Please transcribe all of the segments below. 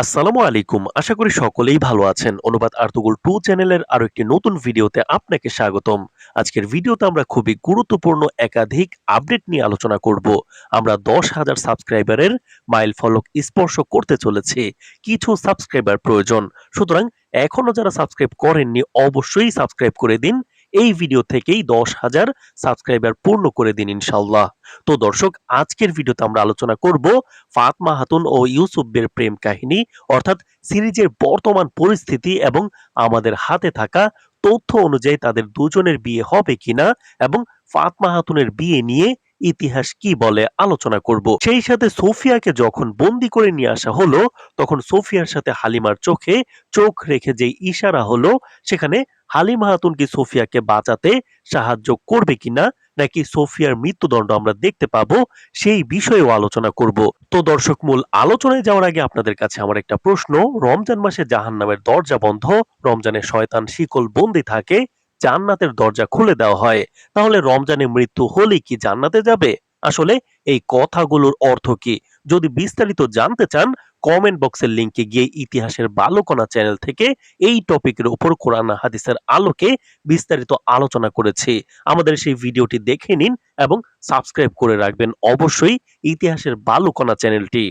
আসসালামু আলাইকুম। আশা করি সকলেই ভালো আছেন। অনুবাদ আর্তুগুল টু চ্যানেলের আরও একটি নতুন ভিডিওতে আপনাকে স্বাগতম। আজকের ভিডিওতে আমরা খুবই গুরুত্বপূর্ণ একাধিক আপডেট নিয়ে আলোচনা করব। আমরা দশ হাজার সাবস্ক্রাইবারের মাইল ফলক স্পর্শ করতে চলেছি। কিছু সাবস্ক্রাইবার প্রয়োজন। সুতরাং এখনও যারা সাবস্ক্রাইব করেননি, অবশ্যই সাবস্ক্রাইব করে দিন। এই ভিডিও থেকেই দশ হাজার সাবস্ক্রাইবার পূর্ণ করে দিন ইনশাল্লাহ তো দর্শক, আজকের ভিডিওতে আমরা আলোচনা করব ফাতমা হাতুন ও ইউসুফের প্রেম কাহিনী, অর্থাৎ সিরিজের বর্তমান পরিস্থিতি এবং আমাদের হাতে থাকা তথ্য অনুযায়ী তাদের দুজনের বিয়ে হবে কিনা এবং ফাতমা হাতুনের বিয়ে নিয়ে ইতিহাস কি বলে আলোচনা করব। সেই সাথে সোফিয়াকে যখন বন্দি করে নিয়ে আসা হলো, তখন সোফিয়ার সাথে হালিমার চোখে চোখ রেখে যে ইশারা হলো, সেখানে হালিমা হাতুন কি সোফিয়াকে বাঁচাতে সাহায্য করবে কিনা নাকি সোফিয়ার মৃত্যুদণ্ড আমরা দেখতে পাবো, সেই বিষয়েও আলোচনা করব। তো দর্শক, মূল আলোচনায় যাওয়ার আগে আপনাদের কাছে আমার একটা প্রশ্ন। রমজান মাসে জাহান নামের দরজা বন্ধ, রমজানে শয়তান শিকল বন্দি থাকে, জান্নাতের দরজা খুলে দেওয়া হয়। তাহলে রমজানে মৃত্যু হলে কি জান্নাতে যাবে? আসলে এই কথাগুলোর অর্থ কি? যদি বিস্তারিত জানতে চান কমেন্ট বক্সের লিংকে গিয়ে ইতিহাসের বালকনা চ্যানেল থেকে এই টপিকের উপর কোরআন হাদিসের আলোকে বিস্তারিত আলোচনা করেছি। আমাদের সেই ভিডিওটি দেখে নিন এবং সাবস্ক্রাইব করে রাখবেন অবশ্যই ইতিহাসের বালুকণা চ্যানেলটি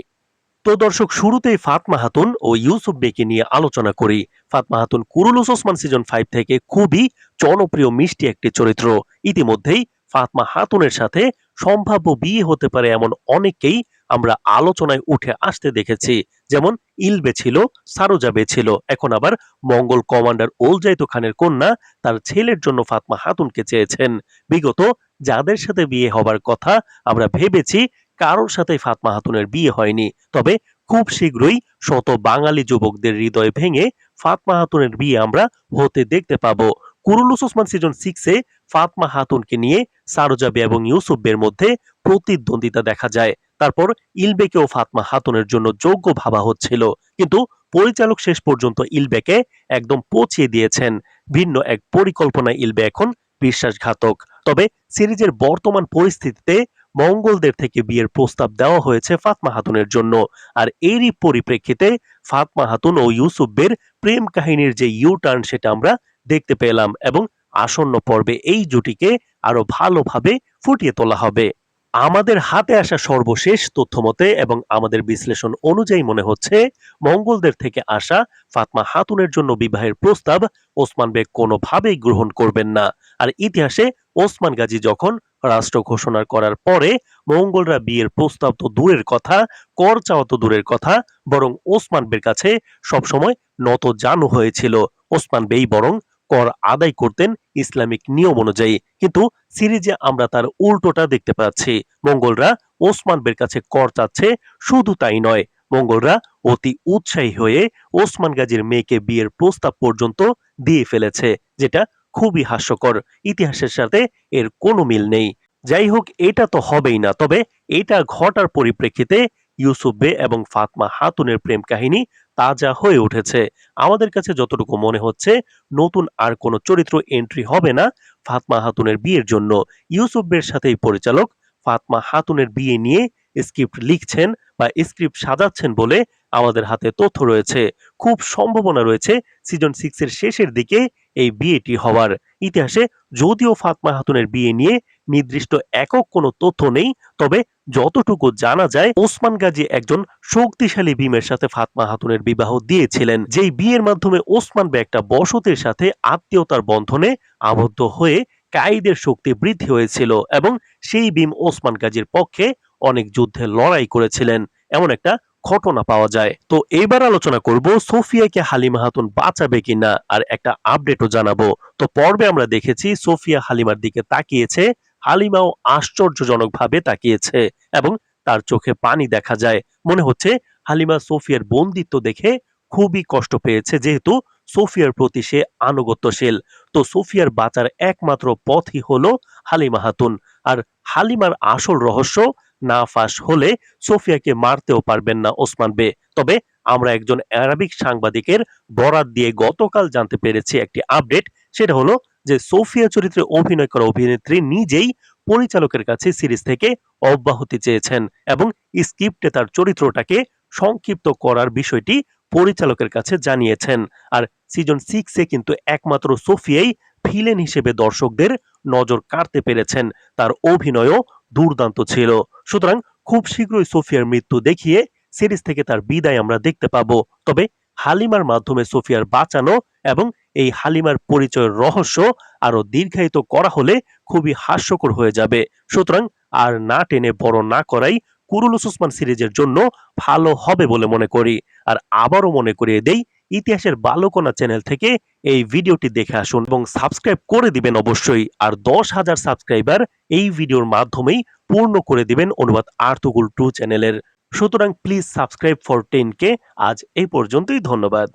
তো দর্শক, শুরুতেই ফাতমা হাতুন ও ইউসুফ বেকে নিয়ে আলোচনা করি। Fatma Hatun Kurulus Osman season five থেকে খুবই জনপ্রিয়, মিষ্টি একটি চরিত্র। ইতিমধ্যেই ফাতমা হাতুনের সাথে সম্ভাব্য বিয়ে হতে পারে এমন অনেককেই আমরা আলোচনায় উঠে আসতে দেখেছি, যেমন ইলবে ছিল সারোজাবে ছিল, এখন আবার মঙ্গল কমান্ডার ওলজাইতো খানের কন্যা তার ছেলের জন্য ফাতমা হাতুনকে চেয়েছেন। বিগত যাদের সাথে বিয়ে হবার কথা আমরা ভেবেছি, কারোর সাথে ফাতমা হাতুনের বিয়ে হয়নি। তবে খুব শীঘ্রই শত বাঙালি যুবকদের হৃদয় ভেঙে ফাতমা হাতুনের বিয়ে আমরা হতে দেখতে পাবো। কুরুলুস ওসমান সিজন সিক্সে ফাতমা হাতুনকে নিয়ে সারোজাবি এবং ইউসুফের মধ্যে প্রতিদ্বন্দ্বিতা দেখা যায়। তারপর ইলবেকেও ফাতমা হাতুনের জন্য যোগ্য ভাবা হচ্ছিল। কিন্তু পরিচালক শেষ পর্যন্ত ইলবেকে একদম পচিয়ে দিয়েছেন। ভিন্ন এক পরিকল্পনায় ইলবে এখন বিশ্বাসঘাতক। তবে সিরিজের বর্তমান পরিস্থিতিতে মঙ্গলদের থেকে বিয়ের প্রস্তাব দেওয়া হয়েছে ফাতমা হাতুনের জন্য। আর এরই পরিপ্রেক্ষিতে ফাতমা হাতুন ও ইউসুফের প্রেম কাহিনীর যে ইউ টার্ন সেটা আমরা দেখতে পেলাম এবং আসন্ন পর্বে এই জুটিকে আরও ভালোভাবে ফুটিয়ে তোলা হবে। আমাদের হাতে আসা সর্বশেষ তথ্য মতে এবং আমাদের বিশ্লেষণ অনুযায়ী মনে হচ্ছে, মঙ্গলদের থেকে আসা ফাতমা হাতুনের জন্য বিবাহের প্রস্তাব ওসমান বেগ কোনোভাবেই গ্রহণ করবেন না। আর ইতিহাসে ওসমান গাজী যখন রাষ্ট্র ঘোষণা করার পরে মঙ্গলরা বিয়ের প্রস্তাব তো দূরের কথা, কর চাওয়া তো দূরের কথা, বরং ওসমান বের কাছে সবসময় নত জানু হয়েছিল। ওসমান বেই বরং কর আদায় করতেন ইসলামিক নিয়ম অনুযায়ী। কিন্তু সিরিজে আমরা তার উল্টোটা দেখতে পাচ্ছি। মঙ্গলরা ওসমান বের কাছে কর চাচ্ছে, শুধু তাই নয়, মঙ্গলরা অতি উৎসাহী হয়ে ওসমান গাজীর মেয়েকে বিয়ের প্রস্তাব পর্যন্ত দিয়ে ফেলেছে, যেটা খুবই হাস্যকর। ইতিহাসের সাথে এর কোনো মিল নেই। যাই হোক, এটা তো হবেই না, তবে এটা ঘটার পরিপ্রেক্ষিতে ইউসুফ বে এবং ফাতমা হাতুনের প্রেম কাহিনী তাজা হয়ে উঠেছে। আমাদের কাছে যতটুকু মনে হচ্ছে, নতুন আর কোনো চরিত্র এন্ট্রি হবে না ফাতমা হাতুনের বিয়ের জন্য। ইউসুফের সাথেই পরিচালক ফাতমা হাতুনের বিয়ে নিয়ে স্ক্রিপ্ট লিখছেন বা স্ক্রিপ্ট সাজাচ্ছেন বলে আমাদের হাতে তথ্য রয়েছে। খুব সম্ভাবনা রয়েছে সিজন সিক্স এর শেষের দিকে এই বিয়েটি হওয়ার। ইতিহাসে যদিও ফাতমা হাতুনের বিয়ে নিয়ে নির্দিষ্ট একক কোনো তথ্য নেই, তবে যতটুকু জানা যায়, ওসমান গাজী একজন শক্তিশালী ভীমের সাথে ফাতমা হাতুনের বিবাহ দিয়েছিলেন, যেই বিয়ের মাধ্যমে ওসমান বে একটা বসতির সাথে আত্মীয়তার বন্ধনে আবদ্ধ হয়ে কাইদের শক্তি বৃদ্ধি হয়েছিল এবং সেই ভীম ওসমান গাজীর পক্ষে অনেক যুদ্ধে লড়াই করেছিলেন। এমন একটা ঘটনা পাওয়া যায়। তো এবার আলোচনা করব সোফিয়াকে হালিমা হাতুন বাঁচাবে কিনা, আর একটা আপডেটও জানাব। তো পর্বে আমরা দেখেছি সোফিয়া হালিমার দিকে তাকিয়েছে হালিমাও আশ্চর্যজনকভাবে তাকিয়েছে এবং তার চোখে পানি দেখা যায়। মনে হচ্ছে হালিমা সোফিয়ার বন্দিত্ব দেখে খুবই কষ্ট পেয়েছে, যেহেতু সোফিয়ার প্রতি সে আনুগত্যশীল। তো সোফিয়ার বাঁচার একমাত্র পথই হল হালিমা হাতুন। আর হালিমার আসল রহস্য না ফাঁস হলে সোফিয়াকে মারতেও পারবেন না ওসমান বে। তবে আমরা একজন অ্যারাবিক সাংবাদিকের বরাত দিয়ে গতকাল জানতে পেরেছি একটি আপডেট, সেটা হলো যে সোফিয়া চরিত্রে অভিনয় করা অভিনেত্রী নিজেই পরিচালকের কাছে সিরিজ থেকে অব্যাহতি চেয়েছেন এবং স্ক্রিপ্টে তার চরিত্রটাকে সংক্ষিপ্ত করার বিষয়টি পরিচালকের কাছে জানিয়েছেন। আর সিজন সিক্সে কিন্তু একমাত্র সোফিয়াই ভিলেন হিসেবে দর্শকদের নজর কাড়তে পেরেছেন। তার অভিনয়ও দুর্দান্ত ছিল। সুতরাং খুব শীঘ্রই সোফিয়ার মৃত্যু দেখিয়ে সিরিজ থেকে তার বিদায় আমরা দেখতে পাবো। তবে হালিমার মাধ্যমে সোফিয়ার বাঁচানো এবং এই হালিমার পরিচয়ের রহস্য আরও দীর্ঘায়িত করা হলে খুবই হাস্যকর হয়ে যাবে। সুতরাং আর না টেনে বড় না করাই কুরুলুস উসমান সিরিজের জন্য ভালো হবে বলে মনে করি। আর আবারও মনে করিয়ে দেই, ইতিহাসের বালকোনা চ্যানেল থেকে এই ভিডিওটি দেখে আসুন এবং সাবস্ক্রাইব করে দিবেন অবশ্যই। আর দশ হাজার সাবস্ক্রাইবার এই ভিডিওর মাধ্যমেই পূর্ণ করে দিবেন অনুবাদ আর্তুগুল টু চ্যানেলের। সুতরাং please subscribe for ten K আজ এই পর্যন্তই ধন্যবাদ।